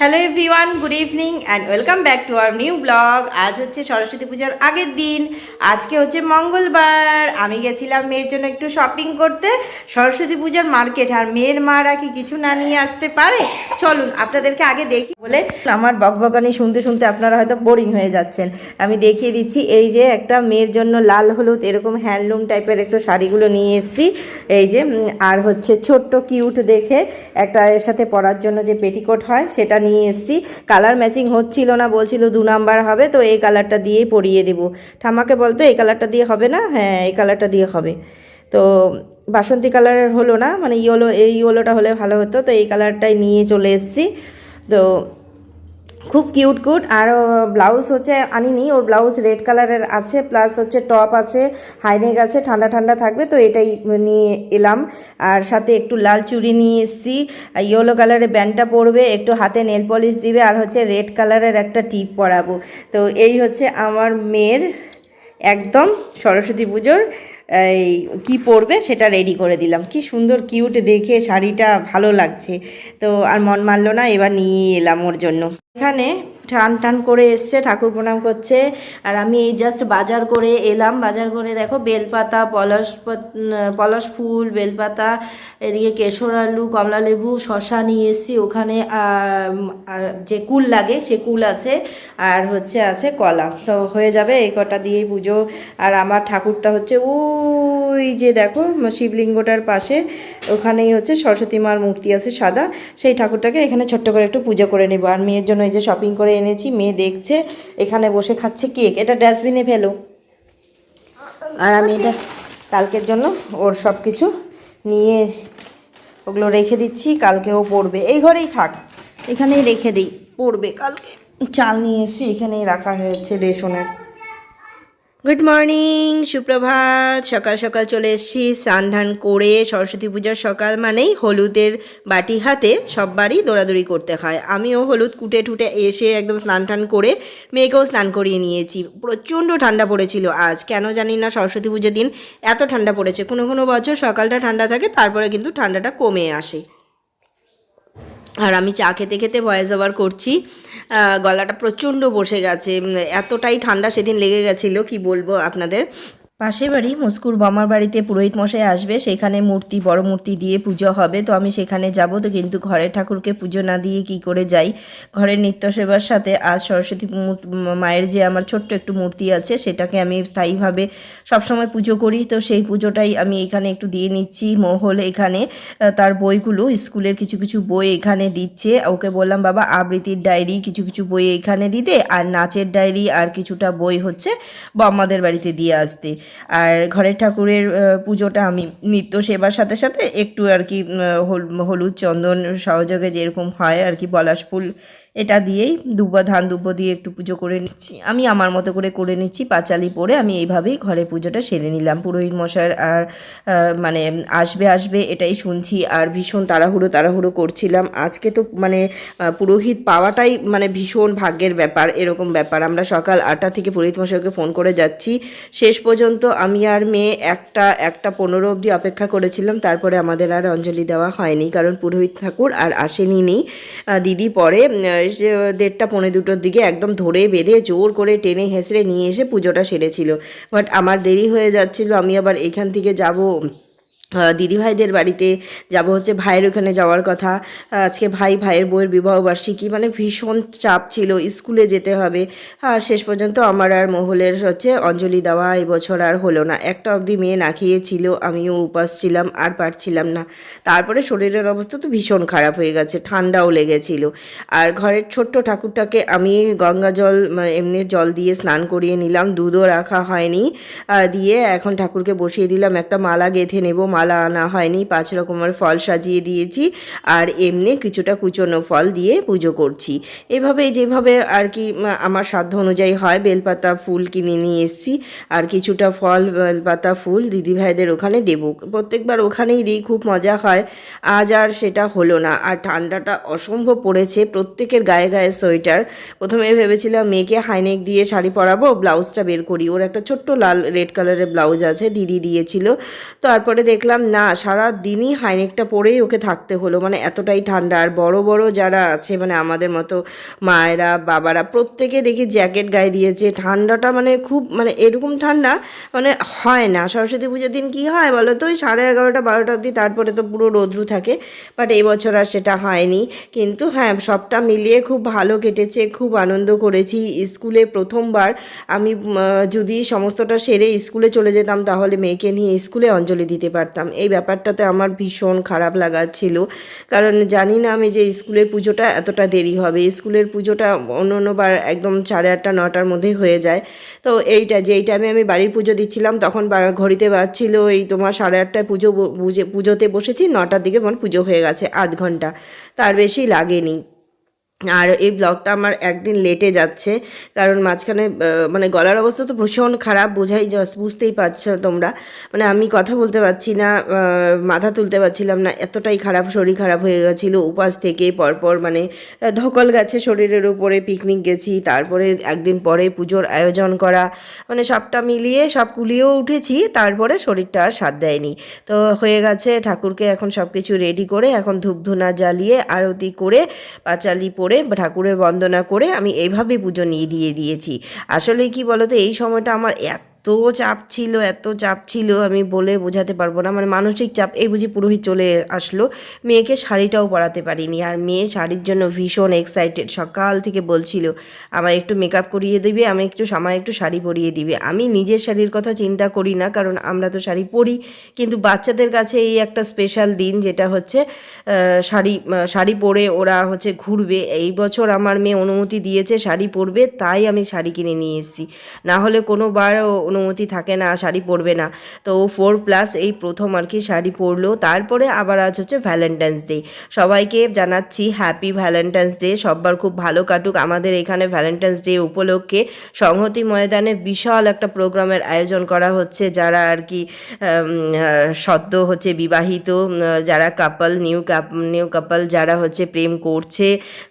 Hello everyone good evening and welcome back to our new blog আজ হচ্ছে সরস্বতী পূজার আগের দিন। আজকে হচ্ছে মঙ্গলবার। আমি গেছিলাম মেয়ের জন্য একটু শপিং করতে। সরস্বতী পূজার মার্কেট আর মেয়ের মারা কি কিছু না নিয়ে আসতে পারে? চলুন, আপনাদেরকে আগে দেখি বলে। আমার বকবকানি শুনতে শুনতে আপনারা হয়তো বোরিং হয়ে যাচ্ছেন। আমি দেখিয়ে দিচ্ছি, এই যে একটা মেয়ের জন্য লাল হলুদ এরকম হ্যান্ডলুম টাইপের একটু শাড়িগুলো নিয়ে এসেছি। এই যে আর হচ্ছে ছোট্ট কিউট দেখে একটা এর সাথে পরার জন্য যে পেটিকোট হয়, সেটা নিয়ে এসেছি। কালার ম্যাচিং হচ্ছিল না, বলছিল দু নাম্বার হবে, তো এই কালারটা দিয়েই পরিয়ে দেবো। ঠামাকে বলতো, এই কালারটা দিয়ে হবে না? হ্যাঁ এই কালারটা দিয়ে হবে। তো বাসন্তী কালারের হলো না মানে ইয়োলো, এই ইয়োলোটা হলে ভালো হতো, তো এই কালারটাই নিয়ে চলে এসেছি। তো খুব কিউট কিউট। আর ব্লাউজ হচ্ছে আনিনি, ওর ব্লাউজ রেড কালারের আছে, প্লাস হচ্ছে টপ আছে হাইনেক আছে, ঠান্ডা ঠান্ডা থাকবে, তো এটাই নিয়ে এলাম। আর সাথে একটু লাল চুড়ি নিয়ে এসেছি। ইয়েলো কালারের ব্যান্ডটা পরবে, একটু হাতে নেল পলিশ দিবে, আর হচ্ছে রেড কালারের একটা টিপ পরাবো। তো এই হচ্ছে আমার মেয়ের একদম সরস্বতী পুজোর, এই, কি পরবে সেটা রেডি করে দিলাম। কি সুন্দর কিউট দেখে শাড়িটা ভালো লাগছে। তো আর মন মানলো না, এবার নিয়ে এলাম ওর জন্য। এখানে টান টান করে এসছে, ঠাকুর প্রণাম করছে। আর আমি এই জাস্ট বাজার করে এলাম। বাজার করে দেখো, বেলপাতা, পলাশ পলাশ ফুল, বেলপাতা, এদিকে কেশর আলু, কমলা লেবু শশা নিয়ে এসেছি। ওখানে যে কুল লাগে, সে কুল আছে। আর হচ্ছে আছে কলা। তো হয়ে যাবে এই কটা দিয়েই পুজো। আর আমার ঠাকুরটা হচ্ছে ওই যে দেখো শিবলিঙ্গটার পাশে, ওখানেই হচ্ছে সরস্বতী মার মূর্তি আছে সাদা, সেই ঠাকুরটাকে এখানে ছোট্ট করে একটু পুজো করে নেব। আর মেয়ের জন্য এই যে শপিং করে এনেছি, মেয়ে দেখছে, এখানে বসে খাচ্ছে কেক এটা ডাস্টবিনে ফেলো। আর আমি এটা কালকের জন্য ওর সব কিছু নিয়ে ওগুলো রেখে দিচ্ছি, কালকে ও পড়বে। এই ঘরেই থাক, এখানেই রেখে দিই, পড়বে। কালকে চাল নিয়ে এসেছি এখানেই রাখা হয়েছে রেশনের। গুড মর্নিং সুপ্রভাত। সকাল সকাল চলে এসেছি স্নান ধান করে, সরস্বতী পূজার সকাল মানেই হলুদের বাটি হাতে সববারই দৌড়াদৌড়ি করতে হয়। আমিও হলুদ কুটে টুটে এসে একদম স্নান টান করে মেয়েকেও স্নান করিয়ে নিয়েছি। প্রচণ্ড ঠান্ডা পড়েছিল আজ। কেন জানি না সরস্বতী পুজোর দিন এত ঠান্ডা পড়েছে। কোনো কোনো বছর সকালটা ঠান্ডা থাকে, তারপরে কিন্তু ঠান্ডাটা কমে আসে। আর আমি চা খেতে খেতে ভয়েস ওভার করছি। গলাটা প্রচণ্ড বসে গেছে এতটাই ঠান্ডা সেদিন লেগে গেছিল কি বলব আপনাদের? পাশের বাড়ি, মুস্কুর বামার বাড়িতে পুরোহিত মশাই আসবে, সেখানে মূর্তি, বড় মূর্তি দিয়ে পুজো হবে। তো আমি সেখানে যাব, তো কিন্তু ঘরের ঠাকুরকে পুজো না দিয়ে কি করে যাই? ঘরের নিত্য সেবার সাথে আজ সরস্বতী মায়ের যে আমার ছোট্ট একটু মূর্তি আছে, সেটাকে আমি স্থায়ীভাবে সবসময় পুজো করি। তো সেই পুজোটাই আমি এখানে একটু দিয়ে নিচ্ছি। মহল এখানে তার বইগুলো, স্কুলের কিছু কিছু বই এখানে দিচ্ছে। ওকে বললাম, বাবা, আবৃত্তির ডায়েরি, কিছু কিছু বই এখানে দিতে, আর নাচের ডায়েরি, আর কিছুটা বই হচ্ছে বম্মাদের বাড়িতে দিয়ে আসতে। আর ঘরের ঠাকুরের পুজোটা আমি, নিত্য সেবার সাথে সাথে একটু আর কি হল- হলুদ চন্দন সহযোগে যেরকম হয় আর কি, পলাশ ফুল এটা দিয়েই দুব্বা ধান দুব্বো দিয়ে একটু পুজো করে নিচ্ছি। আমি আমার মতো করে করে নিচ্ছি, পাঁচালি পরে আমি এইভাবেই ঘরে পুজোটা সেরে নিলাম। পুরোহিত মশাই আর মানে আসবে আসবে এটাই শুনছি আর ভীষণ তাড়াহুড়ো তাড়াহুড়ো করছিলাম। আজকে তো মানে পুরোহিত পাওয়াটাই মানে ভীষণ ভাগ্যের ব্যাপার, এরকম ব্যাপার। আমরা সকাল আটটা থেকে পুরোহিত মশাইকে ফোন করে যাচ্ছি। শেষ পর্যন্ত আমি আর মেয়ে একটা একটা পনেরো অবধি অপেক্ষা করেছিলাম। তারপরে আমাদের আর অঞ্জলি দেওয়া হয়নি, কারণ পুরোহিত ঠাকুর আর আসেনি দিদি পরে দেড়টা পৌনে দুটোর দিকে একদম ধরে বেঁধে জোর করে টেনে হেঁচড়ে নিয়ে এসে পুজোটা সেরেছিল। বাট আমার দেরি হয়ে যাচ্ছিল, আমি আবার এখান থেকে যাব। দিদিভাইদের বাড়িতে যাব হচ্ছে ভাইয়ের ওখানে যাওয়ার কথা। আজকে ভাই ভাইয়ের বইয়ের বিবাহবার্ষিকী মানে ভীষণ চাপ ছিল, স্কুলে যেতে হবে। আর শেষ পর্যন্ত আমার আর মহলের হচ্ছে অঞ্জলি দেওয়া এবছর আর হলো না। একটা অবধি মেয়ে না খেয়েছিল, আমিও উপাস ছিলাম, আর পারছিলাম না। তারপরে শরীরের অবস্থা তো ভীষণ খারাপ হয়ে গেছে, ঠান্ডাও লেগেছিল। আর ঘরের ছোট্ট ঠাকুরটাকে আমি গঙ্গা জল মানে এমনি জল দিয়ে স্নান করিয়ে নিলাম, দুধও রাখা হয়নি। দিয়ে এখন ঠাকুরকে বসিয়ে দিলাম, একটা মালা গেঁথে নেব মালা আনা হয়নি, পাঁচ রকমের ফল সাজিয়ে দিয়েছি আর এমনি কিছুটা কুচনো ফল দিয়ে পুজো করছি। এভাবে, যেভাবে আর কি আমার সাধ্য অনুযায়ী হয়, বেলপাতা ফুল কিনে নিয়ে এসেছি আর কিছুটা ফল, বেলপাতা ফুল দিদিভাইদের ওখানে দেব। প্রত্যেকবার ওখানেই দিই, খুব মজা হয়। আজ আর সেটা হলো না। আর ঠান্ডাটা অসম্ভব পড়েছে প্রত্যেকের গায়ে গায়ে সোয়েটার। প্রথমে ভেবেছিলাম মেয়েকে হাইনেক দিয়ে শাড়ি পরাবো, ব্লাউজটা বের করি। ওর একটা ছোট্ট লাল রেড কালারের ব্লাউজ আছে, দিদি দিয়েছিল। তারপরে দেখলাম দেখলাম, না সারা দিনই হাইনেকটা পরেই ওকে থাকতে হলো। মানে এতটাই ঠান্ডা। আর বড় বড় যারা আছে মানে আমাদের মতো মায়েরা, বাবারা, প্রত্যেকে দেখি জ্যাকেট গায়ে দিয়েছে। ঠান্ডাটা মানে খুব মানে এরকম ঠান্ডা মানে হয় না। সরস্বতী পুজোর দিন কি হয় বলো তো? ওই সাড়ে এগারোটা, বারোটা অবধি, তারপরে তো পুরো রোদ্রু থাকে। বাট এই বছর আর সেটা হয়নি। কিন্তু হ্যাঁ সবটা মিলিয়ে খুব ভালো কেটেছে, খুব আনন্দ করেছি। স্কুলে প্রথমবার আমি যদি সমস্তটা সেরে স্কুলে চলে যেতাম, তাহলে মেয়েকে নিয়ে স্কুলে অঞ্জলি দিতে পারতাম। এই ব্যাপারটাতে আমার ভীষণ খারাপ লাগাচ্ছিল। কারণ জানি না আমি যে স্কুলের পুজোটা এতটা দেরি হবে। স্কুলের পুজোটা অন্য অন্যবার একদম সাড়ে আটটা, নটার মধ্যেই হয়ে যায়। তো এইটা যে এই টাইমে আমি বাড়ির পুজো দিচ্ছিলাম, তখন ঘড়িতে বাজছিল এই তোমার সাড়ে আটটায় পুজো, পুজোতে বসেছি, নটার দিকে আমার পুজো হয়ে গেছে আধ ঘণ্টা। তার বেশি লাগেনি। আর এই ব্লগটা আমার একদিন লেটে যাচ্ছে, কারণ মাঝখানে মানে গলার অবস্থা তো ভীষণ খারাপ, বোঝাই যাস বুঝতেই পারছ তোমরা। মানে আমি কথা বলতে পারছি না মাথা তুলতে পারছিলাম না, এতটাই খারাপ, শরীর খারাপ হয়ে গেছিল উপাস থেকে, পরপর মানে ধকল গেছে শরীরের উপরে পিকনিক গেছি, তারপরে একদিন পরে পুজোর আয়োজন করা মানে সবটা মিলিয়ে, সব কুলিয়েও উঠেছি, তারপরে শরীরটা আর সাথ দেয়নি। তো হয়ে গেছে, ঠাকুরকে এখন সব কিছু রেডি করে, এখন ধূপধুনা জ্বালিয়ে, আরতি করে, পাঁচালি পরে ঠাকুরের বন্দনা করে আমি এইভাবে পুজো নিয়ে দিয়ে দিয়েছি। আসলে কি বলতো, এই সময়টা আমার এত চাপ ছিল, এত চাপ ছিল আমি বলে বোঝাতে পারব না। মানে মানসিক চাপ, এই বুঝি পুরোহিত চলে আসলো। মেয়েকে শাড়িটাও পরাতে পারিনি আর মেয়ে শাড়ির জন্য ভীষণ এক্সাইটেড সকাল থেকে বলছিল আমার একটু মেকআপ করিয়ে দিবে, আমি একটু আমার একটু শাড়ি পরিয়ে দিবে। আমি নিজের শাড়ির কথা চিন্তা করি না, কারণ আমরা তো শাড়ি পরি। কিন্তু বাচ্চাদের কাছে এই একটা স্পেশাল দিন যেটা হচ্ছে শাড়ি শাড়ি পরে ওরা হচ্ছে ঘুরবে। এই বছর আমার মেয়ে অনুমতি দিয়েছে, শাড়ি পরবে, তাই আমি শাড়ি কিনে নিয়ে এসেছি। না হলে কোনোবার অনুমতি থাকে না, শাড়ি পরবে না। তো ফোর প্লাস এই প্রথম আর কি শাড়ি পরলো। তারপরে আবার আজ হচ্ছে ভ্যালেন্টাইন্স ডে সবাইকে জানাচ্ছি হ্যাপি ভ্যালেন্টাইন্স ডে সববার খুব ভালো কাটুক। আমাদের এখানে ভ্যালেন্টাইন্স ডে উপলক্ষে সংহতি ময়দানে বিশাল একটা প্রোগ্রামের আয়োজন করা হচ্ছে। যারা আর কি সদ্য হচ্ছে বিবাহিত, যারা couple new cup new couple যারা হচ্ছে প্রেম করছে,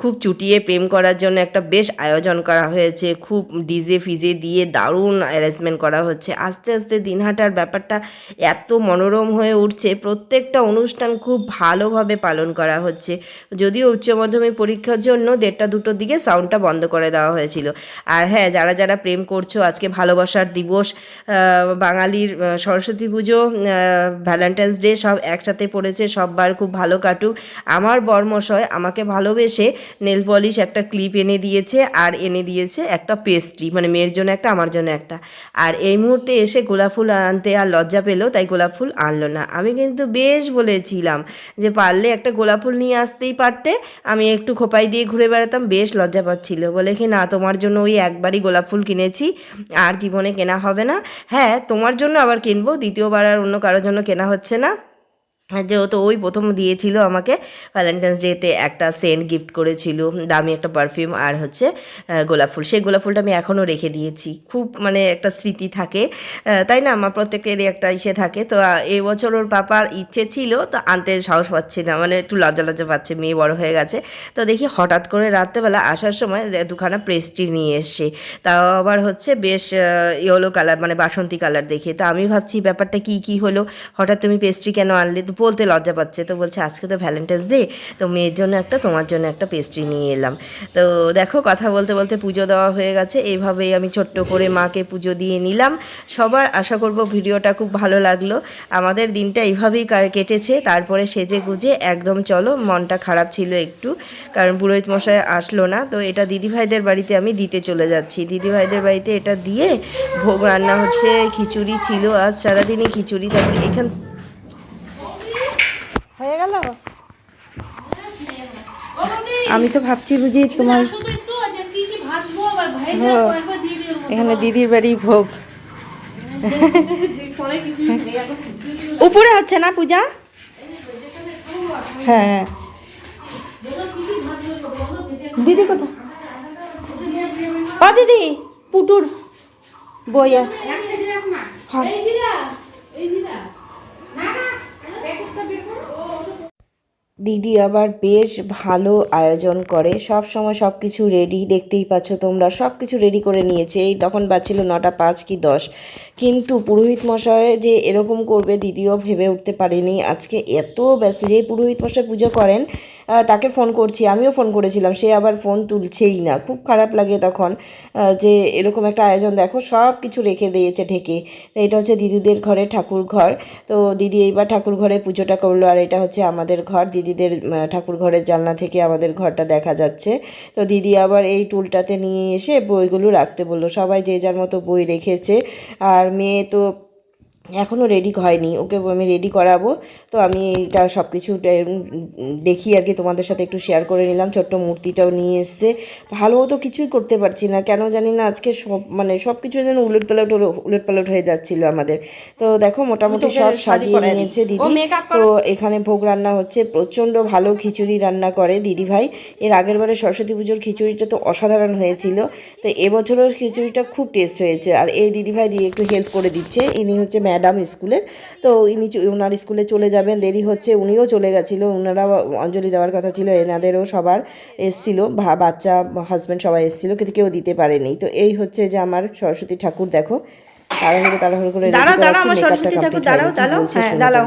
খুব চুটিয়ে প্রেম করার জন্য একটা বেশ আয়োজন করা হয়েছে। খুব ডিজে ফিজে দিয়ে দারুণ অ্যারেঞ্জমেন্ট করা হচ্ছে। আস্তে আস্তে দিনহাটার ব্যাপারটা এত মনোরম হয়ে উঠছে। প্রত্যেকটা অনুষ্ঠান খুব ভালোভাবে পালন করা হচ্ছে। যদিও উচ্চ মাধ্যমিক পরীক্ষার জন্য দেড়টা দুটোর দিকে সাউন্ডটা বন্ধ করে দেওয়া হয়েছিল। আর হ্যাঁ যারা যারা প্রেম করছ, আজকে ভালোবাসার দিবস বাঙালির সরস্বতী পুজো ভ্যালেন্টাইন্স ডে সব একসাথে পড়েছে, সববার খুব ভালো কাটুক। আমার বর্মশয় আমাকে ভালোবেসে নেল পলিশ একটা ক্লিপ এনে দিয়েছে, আর এনে দিয়েছে একটা পেস্ট্রি মানে মেয়ের জন্য একটা, আমার জন্য একটা। আর এই মুহূর্তে এসে গোলাপ ফুল আনতে আর লজ্জা পেল, তাই গোলাপ ফুল আনলো না। আমি কিন্তু বেশ বলেছিলাম যে পারলে একটা গোলাপ ফুল নিয়ে আসতেই পারতে। আমি একটু খোপাই দিয়ে ঘুরে বেড়াতাম, বেশ লজ্জা পাচ্ছিল। বলে কি, না, তোমার জন্য ওই একবারই গোলাপ ফুল কিনেছি, আর জীবনে কেনা হবে না। হ্যাঁ তোমার জন্য আবার কিনবো, দ্বিতীয়বার আর অন্য কারোর জন্য কেনা হচ্ছে না। আর যেহেতু ওই প্রথম দিয়েছিল আমাকে ভ্যালেন্টাইন্স ডেতে একটা সেন্ট গিফট করেছিল, দামি একটা পারফিউম আর হচ্ছে গোলাপ ফুল। সেই গোলাপ ফুলটা আমি এখনও রেখে দিয়েছি। খুব মানে একটা স্মৃতি থাকে তাই না? আমার প্রত্যেকেরই একটা ইসে থাকে। তো এবছর ওর পাপার ইচ্ছে ছিল, তো আনতে সাহস পাচ্ছি না। মানে একটু লজ্জা লজ্জা পাচ্ছে, মেয়ে বড় হয়ে গেছে। তো দেখি হঠাৎ করে রাত্রেবেলা আসার সময় দুখানা প্রেস্টি নিয়ে এসছে। তাও আবার হচ্ছে বেশ ইয়েলো কালার মানে বাসন্তী কালার দেখে। তা আমি ভাবছি, ব্যাপারটা কি কি হলো? হঠাৎ তুমি পেস্ট্রি কেন আনলে? তো বলতে লজ্জা পাচ্ছে। তো বলছে, আজকে তো ভ্যালেন্টাইন্স ডে তো মেয়ের জন্য একটা, তোমার জন্য একটা পেস্ট্রি নিয়ে এলাম। তো দেখো, কথা বলতে বলতে পুজো দেওয়া হয়ে গেছে। এইভাবেই আমি ছোট্ট করে মাকে পুজো দিয়ে নিলাম। সবার আশা করব ভিডিওটা খুব ভালো লাগল। আমাদের দিনটা এইভাবেই কেটেছে। তারপরে সেজে গুজে একদম চলো, মনটা খারাপ ছিল একটু, কারণ পুরোহিত মশাই আসলো না। তো এটা দিদিভাইদের বাড়িতে আমি দিতে চলে যাচ্ছি। দিদিভাইদের বাড়িতে এটা দিয়ে ভোগ রান্না হচ্ছে, খিচুড়ি ছিল, আজ সারাদিনই খিচুড়ি, তারপরে এখান হয়ে গেল? আমি তো ভাবছি বুঝি তোমার হ্যাঁ। মধ্যে। এখানে দিদির বাড়ি ভোগ। উপরে হচ্ছে না পূজা? হ্যাঁ দিদি কোথায়? ও দিদি পুটুর বইয়া। হ্যাঁ। দিদি আবার বেশ ভালো আয়োজন করে। সব সময় সব কিছু রেডি দেখতেই পাচ্ছ তোমরা। সব কিছু রেডি করে নিয়েছে। এই তখন বাঁচছিল নটা পাঁচ কি দশ। কিন্তু পুরোহিত মশাই যে এরকম করবে, দিদিও ভেবে উঠতে পারেনি। আজকে এত ব্যস্ত যে পুরোহিত মশাই পুজো করেন তাকে ফোন করছি, আমিও ফোন করেছিলাম, সে আবার ফোন তুলছেই না। খুব খারাপ লাগে তখন যে এরকম একটা আয়োজন দেখো, সব কিছু রেখে দিয়েছে ঢেকে। এটা হচ্ছে দিদিদের ঘরে ঠাকুর ঘর। তো দিদি এইবার ঠাকুর ঘরে পুজোটা করল, আর এটা হচ্ছে আমাদের ঘর। দিদিদের ঠাকুর ঘরের জানলা থেকে আমাদের ঘরটা দেখা যাচ্ছে। তো দিদি আবার এই টুলটাতে নিয়ে এসে বইগুলো রাখতে বলল। সবাই যে যার মতো বই রেখেছে। আর মেয়ে তো এখনও রেডি হয়নি। ওকে আমি রেডি করাবো। তো আমি এটা সব কিছু দেখি আর কি তোমাদের সাথে একটু শেয়ার করে নিলাম। ছোট্ট মূর্তিটাও নিয়ে এসছে। ভালো তো কিছুই করতে পারছি না। কেন জানি না আজকে সব মানে সব কিছু যেন উলট পালট উলট পালট হয়ে যাচ্ছিল আমাদের। তো দেখো মোটামুটি সব সাজিয়ে নিয়েছে দিদি। তো এখানে ভোগ রান্না হচ্ছে। প্রচণ্ড ভালো খিচুড়ি রান্না করে দিদি ভাই। এর আগের বারে সরস্বতী পুজোর খিচুড়িটা তো অসাধারণ হয়েছিল। তো এবছরও খিচুড়িটা খুব টেস্ট হয়েছে। আর এই দিদি ভাই দিয়ে একটু হেল্প করে দিচ্ছে। ইনি হচ্ছে ম্যাডাম স্কুলের। তো ইনি ওনার স্কুলে চলে যাবেন দেরি হচ্ছে উনিও চলে গেছিল ওনারা অঞ্জলি দেওয়ার কথা ছিল এনাদেরও সবার এসছিল বাচ্চা হাজব্যান্ড সবাই এসছিল কিন্তু কেউ দিতে পারেনি। তো এই হচ্ছে যে আমার সরস্বতী ঠাকুর দেখো তাড়াহুড়ো তাড়াহুড়ো করে দাঁড়াও দাঁড়াও আমার সরস্বতী ঠাকুর দাঁড়াও দাঁড়াও হ্যাঁ দাঁড়াও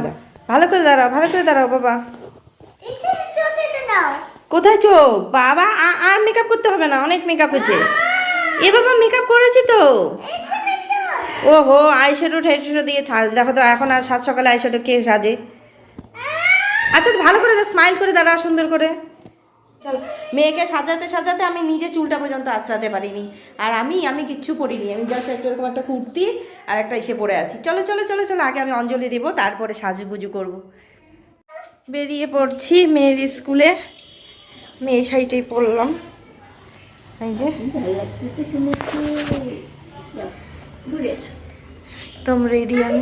ভালো করে দাঁড়াও ভালো করে দাঁড়াও বাবা। কোথায় চোখ? বাবা আর মেকআপ করতে হবে না অনেক মেকআপ হয়েছে। এ বাবা মেকআপ করেছি তো। ওহো আইশ্যাডো ঠাইশ্যাডো দিয়ে দেখো তো, এখন আর সাত সকালে আইশ্যাডো কে সাজে? আচ্ছা ভালো করে দা স্মাইল করে দাঁড়া সুন্দর করে। চল, মেয়েকে সাজাতে সাজাতে আমি নিজে চুলটা পর্যন্ত আছড়াতে পারিনি। আর আমি আমি কিচ্ছু পরিনি। আমি জাস্ট একটা এরকম একটা কুর্তি আর একটা এসে পরে আছি। চলো চলো চলো চলো, আগে আমি অঞ্জলি দেবো, তারপরে সাজুগুজু করব। বেরিয়ে পড়ছি মেয়ের স্কুলে। মেয়ে শাড়িটাই পরলাম। এই যে। একদম রেডি আমি।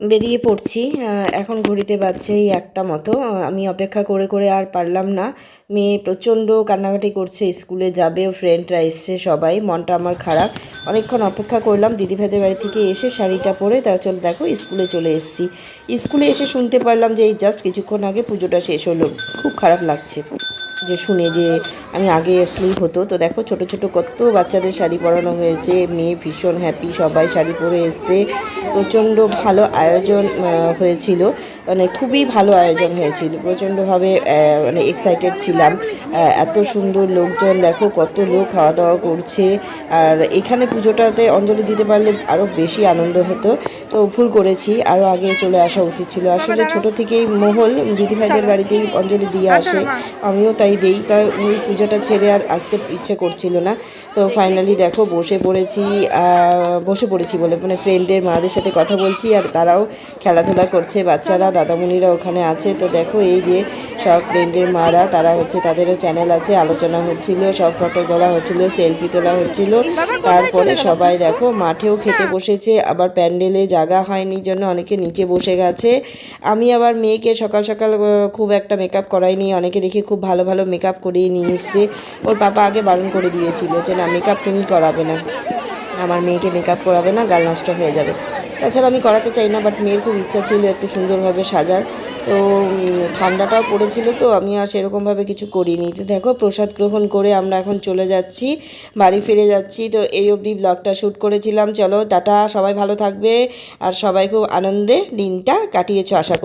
বেরিয়ে পড়ছি এখন ঘড়িতে বাজছে এই একটা মতো। আমি অপেক্ষা করে করে আর পারলাম না। মেয়ে প্রচণ্ড কান্নাকাটি করছে, স্কুলে যাবে ও ফ্রেন্ডরা এসছে সবাই, মনটা আমার খারাপ। অনেকক্ষণ অপেক্ষা করলাম, দিদিভাইদের বাড়ি থেকে এসে শাড়িটা পরে, তা চল দেখো, স্কুলে চলে এসেছি। স্কুলে এসে শুনতে পারলাম যে এই জাস্ট কিছুক্ষণ আগে পুজোটা শেষ হলো। খুব খারাপ লাগছে। যে শুনে যে আমি আগে আসলেই হতো। তো দেখো ছোট ছোট কত বাচ্চাদের শাড়ি পরানো হয়েছে মেয়ে ভীষণ হ্যাপি সবাই শাড়ি পরে এসছে। প্রচণ্ড ভালো আয়োজন হয়েছিল। মানে খুবই ভালো আয়োজন হয়েছিল। প্রচণ্ডভাবে মানে এক্সাইটেড ছিলাম। এত সুন্দর লোকজন দেখো কত লোক খাওয়া দাওয়া করছে। আর এখানে পুজোটাতে অঞ্জলি দিতে পারলে আরও বেশি আনন্দ হতো। তো ভুল করেছি আরও আগে চলে আসা উচিত ছিল। আসলে ছোট থেকেই মহল দিদিভাইদের বাড়িতেই অঞ্জলি দিয়ে আসে। আমিও তাই দেই তাই ওই পুজোটা ছেড়ে আর আসতে ইচ্ছে করছিল না। তো ফাইনালি দেখো বসে পড়েছি বসে পড়েছি বলে মানে ফ্রেন্ডের মাদের সাথে কথা বলছি আর তারাও খেলাধুলা করছে বাচ্চারা দাদামণিরা ওখানে আছে। তো দেখো এই যে সব ফ্রেন্ডের মারা তারা হচ্ছে তাদেরও চ্যানেল আছে আলোচনা হচ্ছিল সব ফটো তোলা হচ্ছিল সেলফি তোলা হচ্ছিল। তারপরে সবাই দেখো মাঠেও খেতে বসেছে আবার প্যান্ডেলে জায়গা হয়নি জন্য অনেকে নিচে বসে গেছে। আমি আবার মেয়েকে সকাল সকাল খুব একটা মেকআপ করাইনি অনেকে দেখি খুব ভালো ভালো মেকআপ করিয়ে নিয়ে এসছে ওর পাপা আগে বারণ করে দিয়েছিল যে, না মেকআপ তুমি করাবে না। আমার মেয়েকে মেকআপ করাবে না, গাল নষ্ট হয়ে যাবে। তাছাড়া আমি করাতে চাই না বাট মেয়ের খুব ইচ্ছা ছিল একটু সুন্দরভাবে সাজার। তো ঠান্ডাটাও পড়েছিল, তো আমি আর সেরকমভাবে কিছু করিনি। তো দেখো, প্রসাদ গ্রহণ করে আমরা এখন চলে যাচ্ছি, বাড়ি ফিরে যাচ্ছি। তো এই অবধি ব্লগটা শ্যুট করেছিলাম। চলো, টাটা, সবাই ভালো থাকবে। আর সবাই খুব আনন্দে দিনটা কাটিয়েছো, আশা